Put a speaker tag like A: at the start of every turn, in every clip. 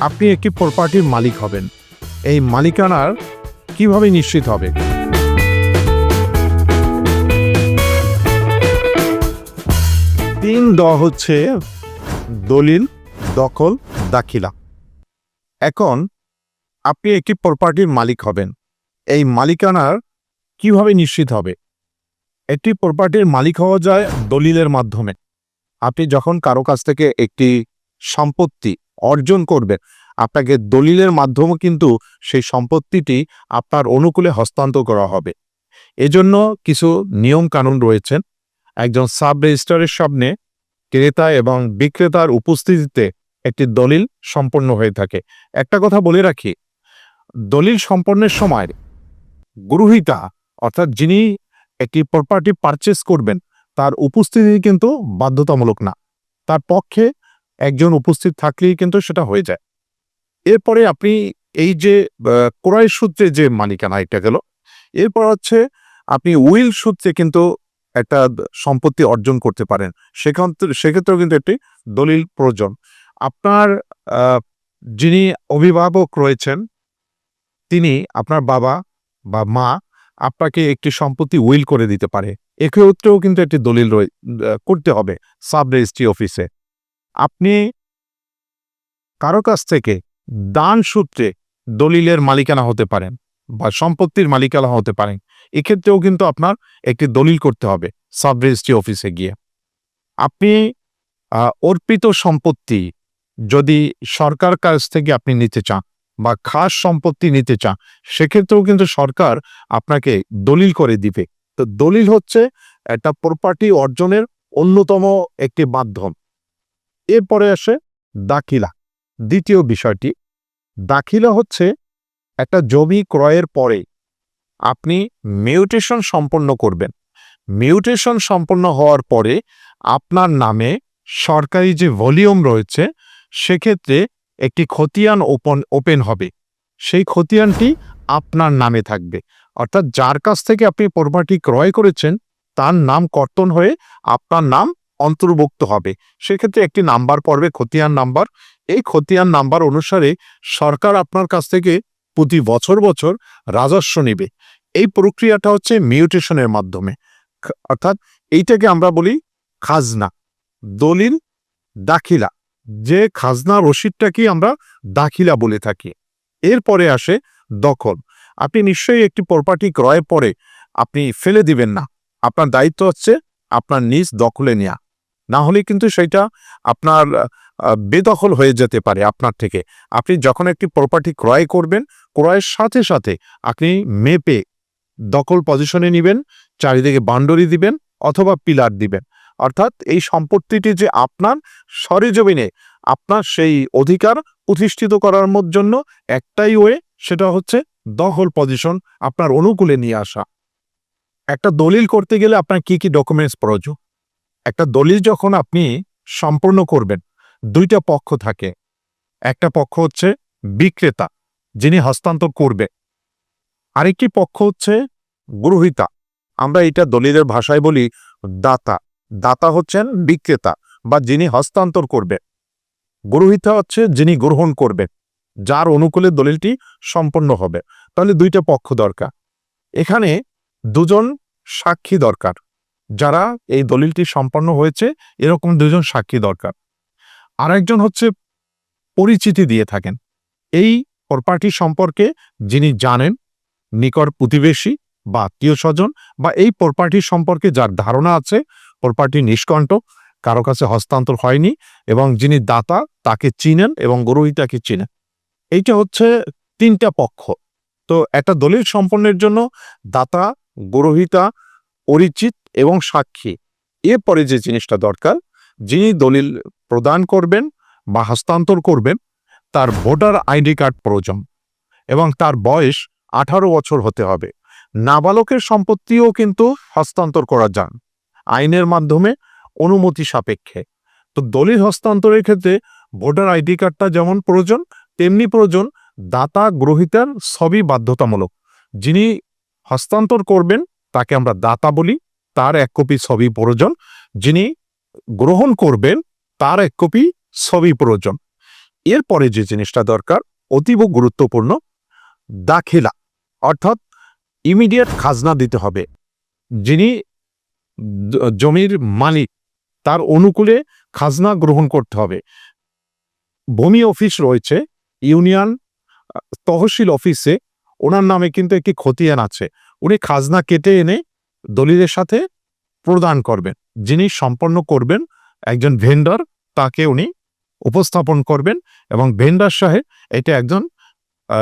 A: আপনি একটি প্রপার্টির মালিক হবেন। এই মালিকানার কীভাবে নিশ্চিত হবে? তিন দ হচ্ছে দলিল, দখল, দাখিলা। এখন আপনি একটি প্রপার্টির মালিক হবেন। এই মালিকানার কীভাবে নিশ্চিত হবে? একটি প্রপার্টির মালিক হওয়া যায় দলিলের মাধ্যমে। আপনি যখন কারও কাছ থেকে একটি সম্পত্তি অর্জন করবেন আপনাকে দলিলের মাধ্যমে কিন্তু সেই সম্পত্তিটি আপনার অনুকূলে হস্তান্তর করা হবে। এজন্য কিছু নিয়ম কানুন রয়েছেন একজন সাব রেজিস্ট্রারের সামনে ক্রেতা এবং বিক্রেতার উপস্থিতিতে একটি দলিল সম্পন্ন হয়ে থাকে। একটা কথা বলে রাখি, দলিল সম্পন্নের সময় গ্রহিতা, অর্থাৎ যিনি একটি প্রপার্টি পারচেস করবেন, তার উপস্থিতি কিন্তু বাধ্যতামূলক না। তার পক্ষে একজন উপস্থিত থাকলেই কিন্তু সেটা হয়ে যায়। এরপরে আপনি এই যে ক্রয় সূত্রে যে মালিকানা এটা গেল, এরপর হচ্ছে আপনি উইল সূত্রে কিন্তু একটা সম্পত্তি অর্জন করতে পারেন। সেখান সেক্ষেত্রেও কিন্তু একটি দলিল প্রয়োজন। আপনার যিনি অভিভাবক রয়েছেন, তিনি, আপনার বাবা বা মা আপনাকে একটি সম্পত্তি উইল করে দিতে পারে। এক্ষেত্রেও কিন্তু একটি দলিল করতে হবে সাব রেজিস্ট্রি অফিসে। আপনি কারও কাছ থেকে দান সূত্রে দলিলের মালিকানা হতে পারেন বা সম্পত্তির মালিকানা হতে পারেন, এক্ষেত্রেও কিন্তু আপনার একটি দলিল করতে হবে সাব রেজিস্ট্রি অফিসে গিয়ে। আপনি অর্পিত সম্পত্তি যদি সরকার কাছ থেকে আপনি নিতে চান বা খাস সম্পত্তি নিতে চান, সেক্ষেত্রেও কিন্তু সরকার আপনাকে দলিল করে দিবে। তো দলিল হচ্ছে একটা প্রপার্টি অর্জনের অন্যতম একটি মাধ্যম। এরপরে আসে দাখিলা। দ্বিতীয় বিষয়টি, দাখিলা হচ্ছে একটা জমি ক্রয়ের পরে আপনি মিউটেশন সম্পন্ন করবেন। মিউটেশন সম্পন্ন হওয়ার পরে আপনার নামে সরকারি যে ভলিউম রয়েছে, সেক্ষেত্রে একটি খতিয়ান ওপেন ওপেন হবে। সেই খতিয়ানটি আপনার নামে থাকবে। অর্থাৎ যার কাছ থেকে আপনি প্রপার্টি ক্রয় করেছেন, তার নাম কর্তন হয়ে আপনার নাম অন্তর্ভুক্ত হবে। সেক্ষেত্রে একটি নাম্বার পড়বে, খতিয়ান নাম্বার। এই খতিয়ান নাম্বার অনুসারে সরকার আপনার কাছ থেকে প্রতি বছর বছর রাজস্ব নেবে। এই প্রক্রিয়াটা হচ্ছে মিউটেশনের মাধ্যমে। অর্থাৎ এইটাকে আমরা বলি খাজনা, দলিল দাখিলা। যে খাজনা রসিদটাকে আমরা দাখিলা বলে থাকি। এরপরে আসে দখল। আপনি নিশ্চয়ই একটি প্রপার্টি ক্রয়ের পরে আপনি ফেলে দিবেন না। আপনার দায়িত্ব হচ্ছে আপনার নিজ দখলে নেওয়া না হলে কিন্তু সেটা আপনার বেদখল হয়ে যেতে পারে আপনার থেকে। আপনি যখন একটি প্রপার্টি ক্রয় করবেন, ক্রয়ের সাথে সাথে আপনি মেপে দখল পজিশনে নেবেন, চারিদিকে বান্ডরি দিবেন অথবা পিলার দিবেন। অর্থাৎ এই সম্পত্তিটি যে আপনার সরেজমিনে আপনার সেই অধিকার প্রতিষ্ঠিত করার জন্য একটাই ওয়ে সেটা হচ্ছে দখল পজিশন আপনার অনুকূলে নিয়ে আসা। একটা দলিল করতে গেলে আপনার কি কি ডকুমেন্টস প্রয়োজন? একটা দলিল যখন আপনি সম্পূর্ণ করবেন, দুইটা পক্ষ থাকে। একটা পক্ষ হচ্ছে বিক্রেতা, যিনি হস্তান্তর করবে। আরেকটি পক্ষ হচ্ছে গ্রহিতা। আমরা এটা দলিলের ভাষায় বলি দাতা। দাতা হচ্ছেন বিক্রেতা বা যিনি হস্তান্তর করবে। গ্রহিতা হচ্ছে যিনি গ্রহণ করবেন যার অনুকূলে দলিলটি সম্পন্ন হবে। তাহলে দুইটা পক্ষ দরকার। এখানে দুজন সাক্ষী দরকার। যারা এই দলিলটি সম্পন্ন হয়েছে, এরকম দুজন সাক্ষী দরকার। আর একজন হচ্ছে পরিচিতি দিয়ে থাকেন। এই প্রপার্টি সম্পর্কে যিনি জানেন, নিকট প্রতিবেশী বা আত্মীয় স্বজন বা এই প্রপার্টি সম্পর্কে যার ধারণা আছে প্রপার্টি নিষ্কণ্ঠ, কারও কাছে হস্তান্তর হয়নি এবং যিনি দাতা তাকে চিনেন এবং গ্রহিতাকে চিনেন এইটা হচ্ছে তিনটা পক্ষ। তো একটা দলিল সম্পন্নের জন্য দাতা, গ্রহিতা পরিচিত এবং সাক্ষী। এরপরে যে জিনিসটা দরকার, যিনি দলিল প্রদান করবেন বা হস্তান্তর করবেন, তার ভোটার আইডি কার্ড প্রয়োজন এবং তার বয়স আঠারো বছর হতে হবে। নাবালকের সম্পত্তিও কিন্তু হস্তান্তর করা যান, আইনের মাধ্যমে অনুমতি সাপেক্ষে। তো দলিল হস্তান্তরের ক্ষেত্রে ভোটার আইডি কার্ডটা যেমন প্রয়োজন, তেমনি প্রয়োজন দাতা গ্রহিতার সবই বাধ্যতামূলক। যিনি হস্তান্তর করবেন তাকে আমরা দাতা বলি, তার এক কপি ছবি প্রয়োজন। যিনি গ্রহণ করবেন, তার এক কপি ছবি প্রয়োজন। এরপরে যে জিনিসটা দরকার, অতীব গুরুত্বপূর্ণ, দাখিলা, অর্থাৎ ইমিডিয়েট খাজনা দিতে হবে। যিনি জমির মালিক, তার অনুকূলে খাজনা গ্রহণ করতে হবে। ভূমি অফিস রয়েছে, ইউনিয়ন তহসিল অফিসে, ওনার নামে কিন্তু একটি খতিয়ান আছে। উনি খাজনা কেটে এনে দলিলের সাথে প্রদান করবেন। যিনি সম্পন্ন করবেন, একজন ভেন্ডার তাকে উনি উপস্থাপন করবেন এবং ভেন্ডার সাহেব এটা একজন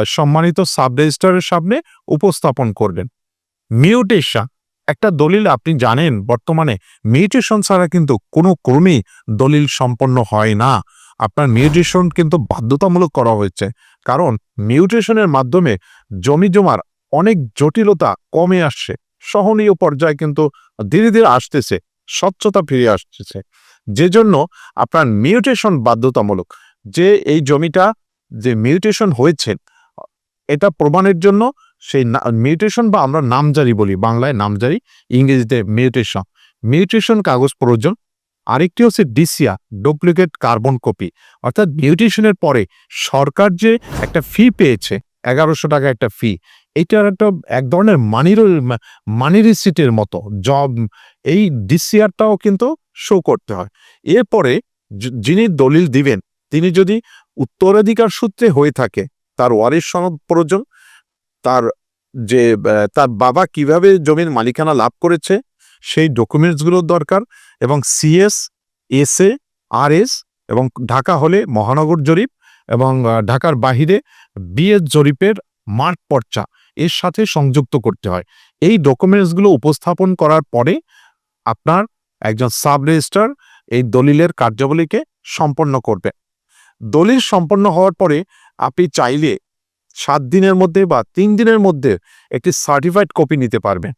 A: সম্মানিত সাব রেজিস্ট্রারের সামনে উপস্থাপন করবেন। মিউটেশন একটা দলিল আপনি জানেন, বর্তমানে মিউটেশন ছাড়া কিন্তু কোনো ক্রমেই দলিল সম্পন্ন হয় না। আপনার মিউটেশন কিন্তু বাধ্যতামূলক করা হয়েছে। কারণ মিউটেশনের মাধ্যমে জমি জমার অনেক জটিলতা কমে আসছে। সহনীয় পর্যায়ে কিন্তু ধীরে ধীরে আসতেছে, স্বচ্ছতা ফিরে আসতেছে। যে জন্য আপনার মিউটেশন বাধ্যতামূলক, যে এই জমিটা যে মিউটেশন হয়েছে, এটা প্রমাণের জন্য সেই মিউটেশন বা আমরা নামজারি বলি, বাংলায় নামজারি, ইংরেজিতে মিউটেশন মিউটেশন কাগজ প্রয়োজন, আরেকটি হচ্ছে ডিসিয়া ডুপ্লিকেট কার্বন কপি অর্থাৎ মিউটেশনের পরে সরকার যে একটা ফি পেয়েছে, এগারোশো টাকা একটা ফি এটার একটা এক ধরনের মানির মানি রিসিটের মতো জব এই ডিসিআরটাও কিন্তু শো করতে হয়। এরপরে যিনি দলিল দিবেন, তিনি যদি উত্তরাধিকার সূত্রে হয়ে থাকে, তার ওয়ারিশ সনদ প্রয়োজন, তার যে তার বাবা কীভাবে জমির মালিকানা লাভ করেছে, সেই ডকুমেন্টসগুলোর দরকার এবং সিএস এসএ আর এস এবং ঢাকা হলে মহানগর জরিপ এবং ঢাকার বাহিরে বিএস জরিপের মাঠ পর্চা। এর সাথে সংযুক্ত করতে হয়। এই ডকুমেন্টসগুলো উপস্থাপন করার পরে আপনার একজন সাব রেজিস্টার এই দলিলের কার্যাবলীকে সম্পন্ন করবে। দলিল সম্পন্ন হওয়ার পরে আপনি চাইলে সাত দিনের মধ্যে বা তিন দিনের মধ্যে একটি সার্টিফাইড কপি নিতে পারবেন।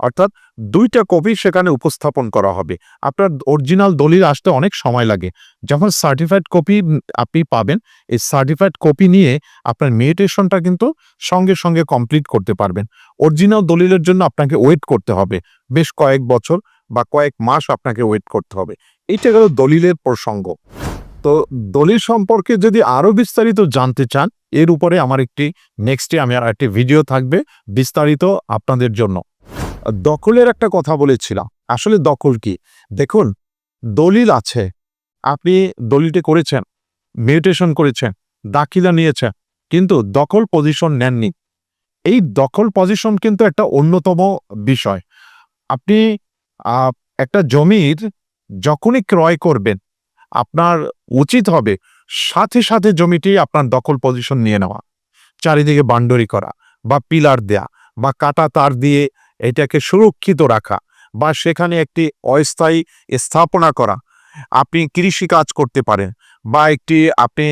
A: অর্থাৎ দুইটা কপি সেখানে উপস্থাপন করা হবে। আপনার অরিজিনাল দলিল আসতে অনেক সময় লাগে। যখন সার্টিফাইড কপি আপনি পাবেন, এই সার্টিফাইড কপি নিয়ে আপনার মেডিটেশনটা কিন্তু সঙ্গে সঙ্গে কমপ্লিট করতে পারবেন। অরিজিনাল দলিলের জন্য আপনাকে ওয়েট করতে হবে। বেশ কয়েক বছর বা কয়েক মাস আপনাকে ওয়েট করতে হবে। এইটা গেল দলিলের প্রসঙ্গ। তো দলিল সম্পর্কে যদি আরও বিস্তারিত জানতে চান, এর উপরে আমার একটি নেক্সটে আমি আর একটি ভিডিও থাকবে বিস্তারিত আপনাদের জন্য। দখলের একটা কথা বলেছিলাম। আসলে দখল কি? দেখুন, দলিল আছে। আপনি দলিলটি করেছেন মেডিটেশন করেছেন, দাখিলা নিয়েছেন, কিন্তু দখল পজিশন নেননি। এই দখল পজিশন কিন্তু একটা অন্যতম বিষয়। আপনি একটা জমির যখনই ক্রয় করবেন, আপনার উচিত হবে সাথে সাথে জমিটি আপনার দখল পজিশন নিয়ে নেওয়া। চারিদিকে বান্ডরি করা বা পিলার দেয়া বা কাটা তার দিয়ে এটাকে সুরক্ষিত রাখা বা সেখানে একটি অস্থায়ী স্থাপনা করা। আপনি কৃষি কাজ করতে পারেন বা একটি আপনি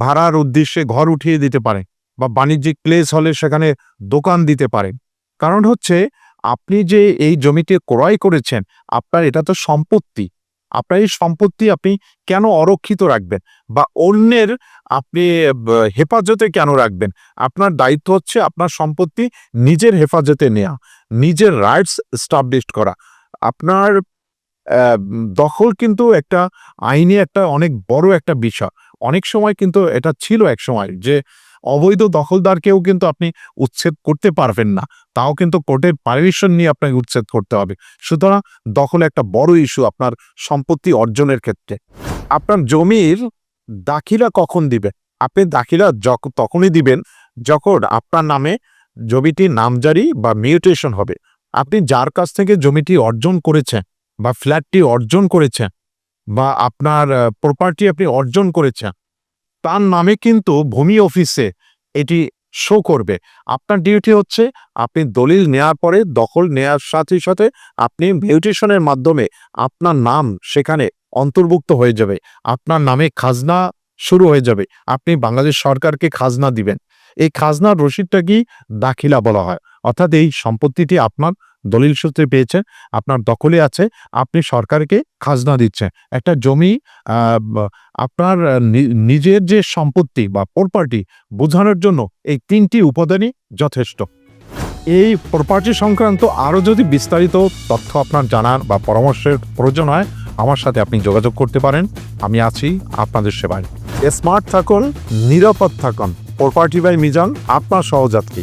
A: ভাড়ার উদ্দেশ্যে ঘর উঠিয়ে দিতে পারেন বা বাণিজ্যিক প্লেস হলে সেখানে দোকান দিতে পারেন। কারণ হচ্ছে, আপনি যে এই জমিটি ক্রয় করেছেন, আপনার এটা তো সম্পত্তি। আপনার এই সম্পত্তি আপনি কেন অরক্ষিত রাখবেন? বা অন্যের আপনি হেফাজতে কেন রাখবেন? আপনার দায়িত্ব হচ্ছে আপনার সম্পত্তি নিজের হেফাজতে নেওয়া নিজের রাইটস স্টাবলিশ করা। আপনার দখল কিন্তু একটা আইনে একটা অনেক বড় একটা বিষয়। অনেক সময় কিন্তু এটা ছিল এক সময় যে অবৈধ দখলদারকেও কিন্তু আপনি উচ্ছেদ করতে পারবেন না। তাও কিন্তু কোর্টের পারমিশন নিয়ে আপনাকে উচ্ছেদ করতে হবে। সুতরাং দখল একটা বড় ইস্যু আপনার সম্পত্তি অর্জনের ক্ষেত্রে। আপনার জমির দাখিলা কখন দিবে? আপনি দাখিলা তখনই দিবেন যখন আপনার নামে জমিটি নামজারি বা মিউটেশন হবে। আপনি যার কাছ থেকে জমিটি অর্জন করেছেন বা ফ্ল্যাটটি অর্জন করেছেন বা আপনার প্রপার্টি আপনি অর্জন করেছেন তার নামে কিন্তু ভূমি অফিসে এটি শো করবে। আপনার ডিউটি হচ্ছে আপনি দলিল নেওয়ার পরে, দখল নেওয়ার সাথে সাথে আপনি মিউটেশনের মাধ্যমে আপনার নাম সেখানে অন্তর্ভুক্ত হয়ে যাবে। আপনার নামে খাজনা শুরু হয়ে যাবে। আপনি বাংলাদেশ সরকারকে খাজনা দিবেন। এই খাজনার রসিদটা কি দাখিলা বলা হয়? অর্থাৎ এই সম্পত্তিটি আপনার দলিল সূত্রে পেয়েছেন আপনার দখলে আছে, আপনি সরকারকে খাজনা দিচ্ছেন। একটা জমি আপনার নিজের যে সম্পত্তি বা প্রপার্টি বোঝানোর জন্য এই তিনটি উপাদানই যথেষ্ট। এই প্রপার্টি সংক্রান্ত আরও যদি বিস্তারিত তথ্য আপনার জানার বা পরামর্শের প্রয়োজন হয়, আমার সাথে আপনি যোগাযোগ করতে পারেন। আমি আছি আপনাদের সেবায়। স্মার্ট থাকুন, নিরাপদ থাকুন। প্রপার্টি বাই মিজান, আপনার সহযাত্রী।